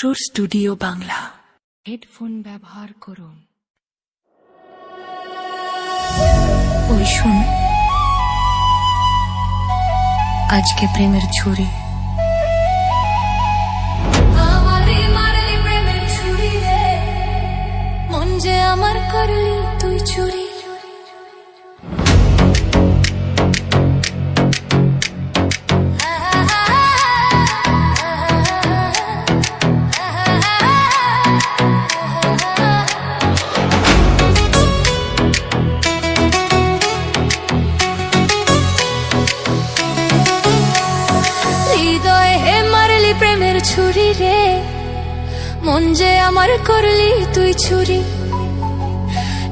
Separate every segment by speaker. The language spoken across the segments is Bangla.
Speaker 1: সুর স্টুডিও বাংলা।
Speaker 2: হেডফোন ব্যবহার করুন।
Speaker 3: ওই শুন। আজকে প্রেমের ছুরি। মন আমার করলি তুই চুরি মন যে আমার করলি তুই ছুরি।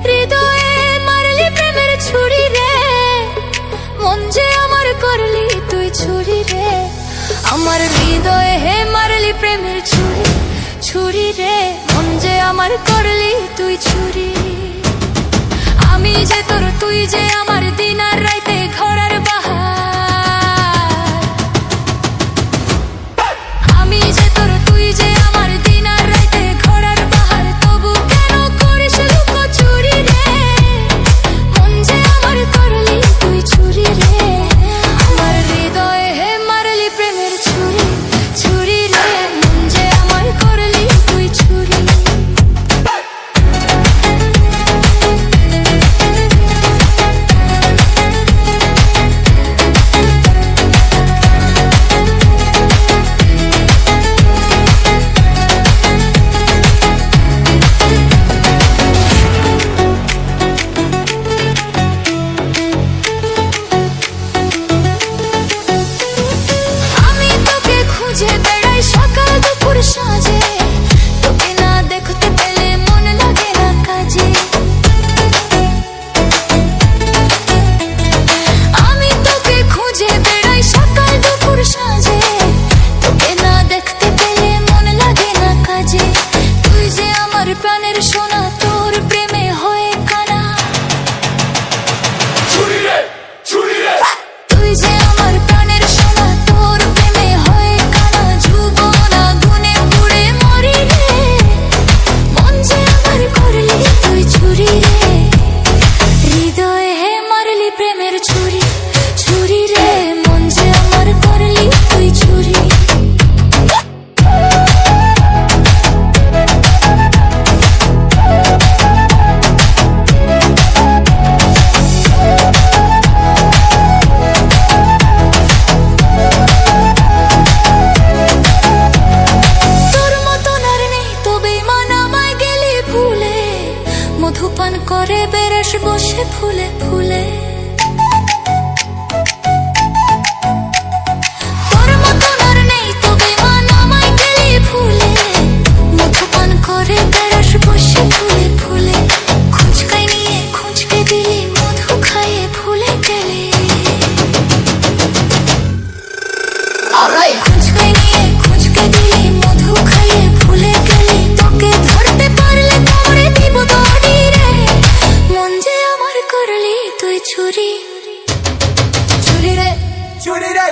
Speaker 3: হৃদয়ে মারলি প্রেমের ছুরি রে। মন যে আমার করলি তুই ছুরি রে। আমার হৃদয়ে হে মারলি প্রেমের ছুরি ছুরি রে। মন যে আমার করলি তুই ছুরি। আমি যে তোর করে বেরস বসে ফুলে ফুলে। ছুরি রে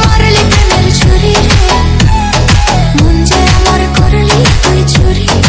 Speaker 3: মারলি প্রেমের ছুরি রে। মন যে আমার করলি তুই ছুরি।